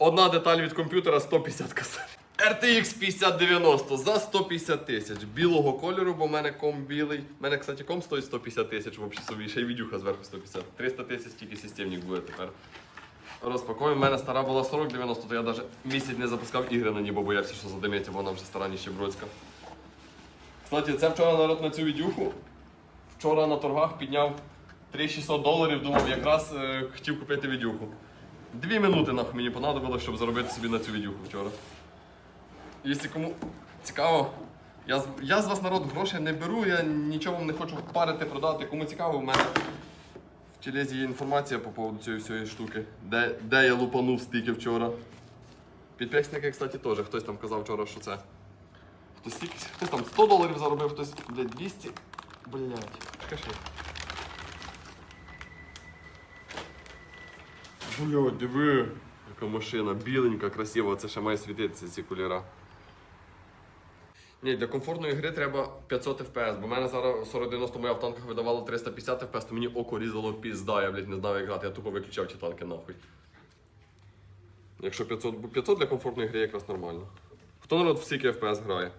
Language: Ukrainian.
Одна деталь від комп'ютера 150 косарів. RTX 5090 за 150 тисяч. Білого кольору, бо в мене ком білий. У мене, кстати, ком стоїть 150 тисяч, взагалі собі, ще й відюха зверху 150. 300 тисяч тільки системник буде тепер. Розпакую. У мене стара була 4090, то я навіть місяць не запускав ігри на ній, бо боявся, що задимиться, бо вона вже стара ніщебродська. Кстати, це вчора народ на цю відюху. Вчора на торгах підняв 3600 доларів, думав, якраз е, хотів купити відюху. Дві минути нахуй мені понадобилось, щоб заробити собі на цю відюху вчора. Якщо кому цікаво, я, я з вас народ грошей не беру, я нічого вам не хочу парити, продати. Кому цікаво, в мене в телезі є інформація по поводу цієї всієї штуки, де, де я лупанув стільки вчора. Підписники, кстати, теж. Хтось там казав вчора, що це. Хтось, хтось там 100 доларів заробив, хтось, блядь, 200. Блядь, чекай. Блядь, диви. Яка машина, біленька, красива, це ще має світитися ці кольора. Ні, для комфортної гри треба 500 FPS, бо в мене зараз 4090 моя в танках видавала 350 FPS, то мені око різало пізда, я, блядь, не знав як грати, я тупо виключав ті танки нахуй. Якщо 500, 500 для комфортної гри якраз нормально. Хто народ в стільки FPS грає?